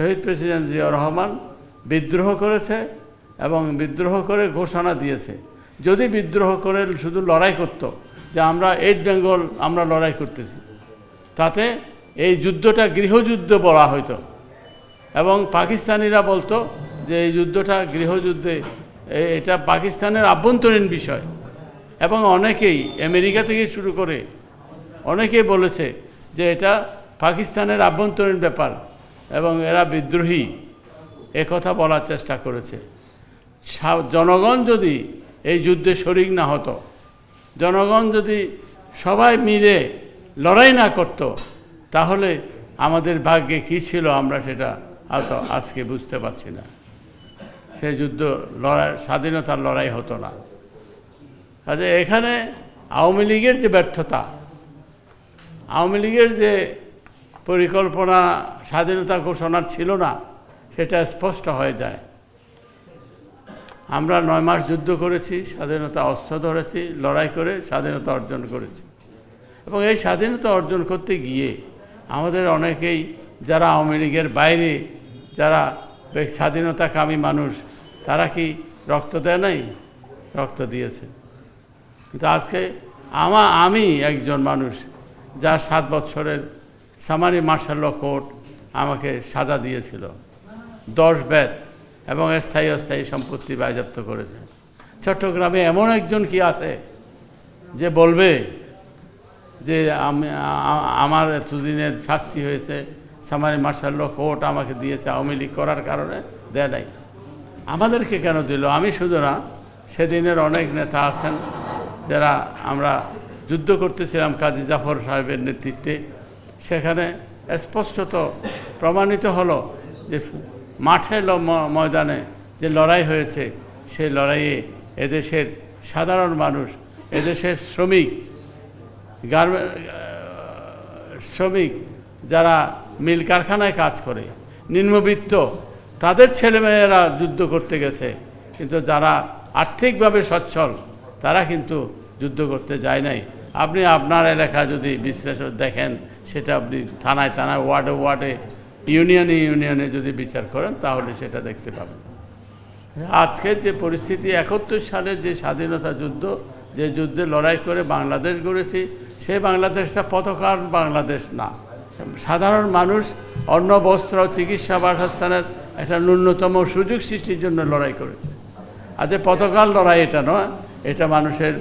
শহীদ president Ziaur Rahman বিদ্রোহ করেছে এবং বিদ্রোহ করে ঘোষণা দিয়েছে। যদি বিদ্রোহ করে, শুধু লড়াই করত, যে আমরা এইট বেঙ্গল, আমরা লড়াই করতেছি। তাতে এই যুদ্ধটা গৃহযুদ্ধ বলা হইতো। এবং পাকিস্তানিরা বলতো যে এই যুদ্ধটা গৃহযুদ্ধে এটা পাকিস্তানের আভ্যন্তরীণ বিষয়। এবং অনেকেই আমেরিকা থেকে শুরু করে অনেকেই বলেছে যে এটা পাকিস্তানের আভ্যন্তরীণ ব্যাপার। এবং এরা বিদ্রোহী। কথা বলার চেষ্টা করেছে। জনগণ যদি এই যুদ্ধে শরিক না হতো, জনগণ যদি সবাই মিলে লড়াই না করত, তাহলে আমাদের ভাগ্যে কী ছিল আমরা সেটা হয়তো আজকে বুঝতে পারছি না। সে যুদ্ধ লড়াই স্বাধীনতার লড়াই হতো না। কাজে এখানে আওয়ামী লীগের যে ব্যর্থতা, আওয়ামী লীগের যে পরিকল্পনা স্বাধীনতা ঘোষণার ছিল না, সেটা স্পষ্ট হয়ে যায়। আমরা নয় মাস যুদ্ধ করেছি, স্বাধীনতা অস্ত্র ধরেছি, লড়াই করে স্বাধীনতা অর্জন করেছি। এবং এই স্বাধীনতা অর্জন করতে গিয়ে আমাদের অনেকেই, যারা আওয়ামী লীগের বাইরে, যারা স্বাধীনতাকামী মানুষ, তারা কি রক্ত দেয় নাই? রক্ত দিয়েছে। কিন্তু আজকে আমা আমি একজন মানুষ, যার সাত বছরের সামারি মার্শাল কোর্ট আমাকে সাজা দিয়েছিল। দশ ব্যাট এবং স্থায়ী অস্থায়ী সম্পত্তি বাজেয়াপ্ত করেছে। চট্টগ্রামে এমন একজন কি আছে যে বলবে যে আমি আমার এতদিনের শাস্তি হয়েছে সামারি মার্শাল কোর্ট আমাকে দিয়েছে, আওয়ামী লীগ করার কারণে দেয় নাই। আমাদেরকে কেন দিল? আমি শুধু না, সেদিনের অনেক নেতা আছেন, যারা আমরা যুদ্ধ করতেছিলাম কাজী জাফর সাহেবের নেতৃত্বে সেখানে স্পষ্টত প্রমাণিত হলো যে মাঠে ময়দানে যে লড়াই হয়েছে সেই লড়াইয়ে এদেশের সাধারণ মানুষ, এদেশের শ্রমিক শ্রমিক যারা মিল কারখানায় কাজ করে, নিম্নবিত্ত, তাদের ছেলেমেয়েরা যুদ্ধ করতে গেছে। কিন্তু যারা আর্থিকভাবে সচ্ছল, তারা কিন্তু যুদ্ধ করতে যায় নাই। আপনি আপনার এলাকা যদি বিশ্লেষণ দেখেন সেটা আপনি থানায় থানায়, ওয়ার্ডে ওয়ার্ডে, ইউনিয়নে ইউনিয়নে যদি বিচার করেন, তাহলে সেটা দেখতে পাবেন। আজকের যে পরিস্থিতি, একাত্তর সালে যে স্বাধীনতা যুদ্ধ, যে যুদ্ধে লড়াই করে বাংলাদেশ গড়েছি সেই বাংলাদেশটা পতাকার বাংলাদেশ না। সাধারণ মানুষ অন্ন, বস্ত্র, চিকিৎসা, বাসস্থানের একটা ন্যূনতম সুযোগ সৃষ্টির জন্য লড়াই করেছে। আর যে পতাকার লড়াই এটা নয়, এটা মানুষের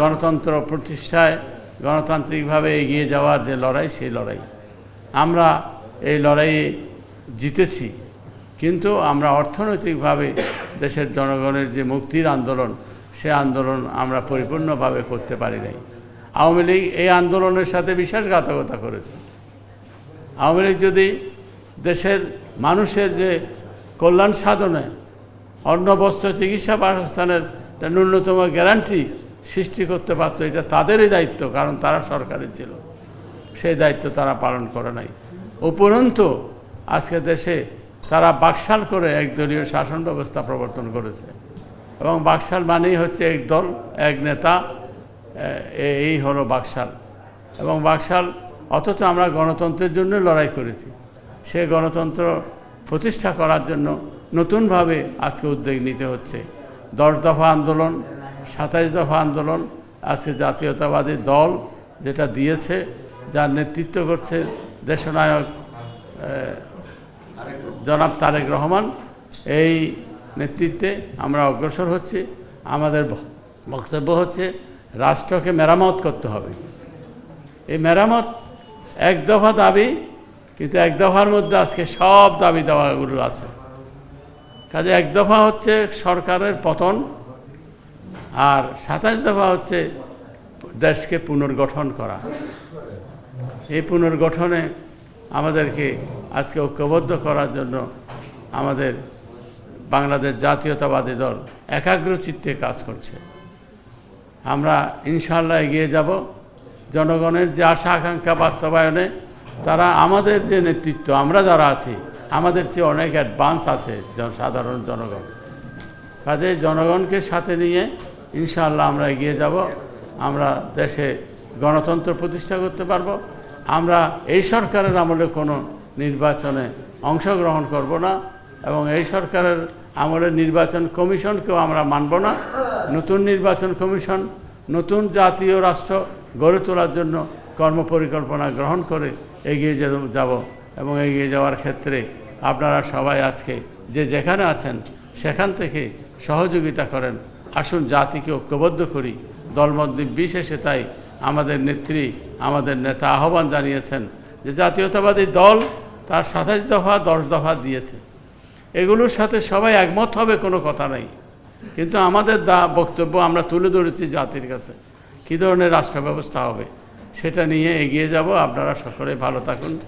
গণতন্ত্র প্রতিষ্ঠায় গণতান্ত্রিকভাবে এগিয়ে যাওয়ার যে লড়াই, সেই লড়াই। আমরা এই লড়াইয়ে জিতেছি, কিন্তু আমরা অর্থনৈতিকভাবে দেশের জনগণের যে মুক্তির আন্দোলন, সে আন্দোলন আমরা পরিপূর্ণভাবে করতে পারি নাই। আওয়ামী লীগ এই আন্দোলনের সাথে বিশ্বাসঘাতকতা করেছে। আওয়ামী লীগ যদি দেশের মানুষের যে কল্যাণ সাধনে অন্ন বস্ত্র চিকিৎসা বাসস্থানের ন্যূনতম গ্যারান্টি সৃষ্টি করতে পারতো, এটা তাদেরই দায়িত্ব, কারণ তারা সরকারের ছিল। সেই দায়িত্ব তারা পালন করে নাই। উপরন্তু, আজকে দেশে তারা বাকশাল করে একদলীয় শাসন ব্যবস্থা প্রবর্তন করেছে। এবং বাকশাল মানেই হচ্ছে এক দল, এক নেতা এই হলো বাকশাল। এবং বাকশাল, অথচ আমরা গণতন্ত্রের জন্য লড়াই করেছি। সে গণতন্ত্র প্রতিষ্ঠা করার জন্য নতুনভাবে আজকে উদ্যোগ নিতে হচ্ছে। দশ দফা আন্দোলন সাতাইশ দফা আন্দোলন আজকে জাতীয়তাবাদী দল যেটা দিয়েছে, যার নেতৃত্ব করছে দেশনায়ক জনাব তারেক রহমান। এই নেতৃত্বে আমরা অগ্রসর হচ্ছি। আমাদের বক্তব্য হচ্ছে, রাষ্ট্রকে মেরামত করতে হবে। এই মেরামত এক দফা দাবি, কিন্তু এক দফার মধ্যে আজকে সব দাবি দাওয়াগুলো আছে। কাজে এক দফা হচ্ছে সরকারের পতন আর সাতাশ দফা হচ্ছে দেশকে পুনর্গঠন করা। এই পুনর্গঠনে আমাদেরকে আজকে ঐক্যবদ্ধ করার জন্য আমাদের বাংলাদেশ জাতীয়তাবাদী দল একাগ্র চিত্তে কাজ করছে। আমরা ইনশাল্লাহ এগিয়ে যাব। জনগণের যে আশা আকাঙ্ক্ষা বাস্তবায়নে তারা আমাদের যে নেতৃত্ব, আমরা যারা আছি, আমাদের চেয়ে অনেক অ্যাডভান্স আছে সাধারণ জনগণ। কাজে জনগণকে সাথে নিয়ে ইনশাআল্লাহ আমরা এগিয়ে যাব। আমরা দেশে গণতন্ত্র প্রতিষ্ঠা করতে পারব। আমরা এই সরকারের আমলে কোনো নির্বাচনে অংশগ্রহণ করব না এবং এই সরকারের আমলে নির্বাচন কমিশনকেও আমরা মানব না। নতুন নির্বাচন কমিশন, নতুন জাতীয় রাষ্ট্র গড়ে তোলার জন্য কর্মপরিকল্পনা গ্রহণ করে এগিয়ে যাব এবং এগিয়ে যাওয়ার ক্ষেত্রে আপনারা সবাই আজকে যে যেখানে আছেন সেখান থেকে সহযোগিতা করেন। আসুন জাতিকে ঐক্যবদ্ধ করি। দলমত নির্বিশেষে তাই আমাদের নেত্রী, আমাদের নেতা আহ্বান জানিয়েছেন যে জাতীয়তাবাদী দল তার সাতাশ দফা, দশ দফা দিয়েছে। এগুলোর সাথে সবাই একমত হবে কোনো কথা নেই। কিন্তু আমাদের দা বক্তব্য আমরা তুলে ধরেছি জাতির কাছে। কী ধরনের রাষ্ট্র ব্যবস্থা হবে সেটা নিয়ে এগিয়ে যাব। আপনারা সকলে ভালো থাকুন।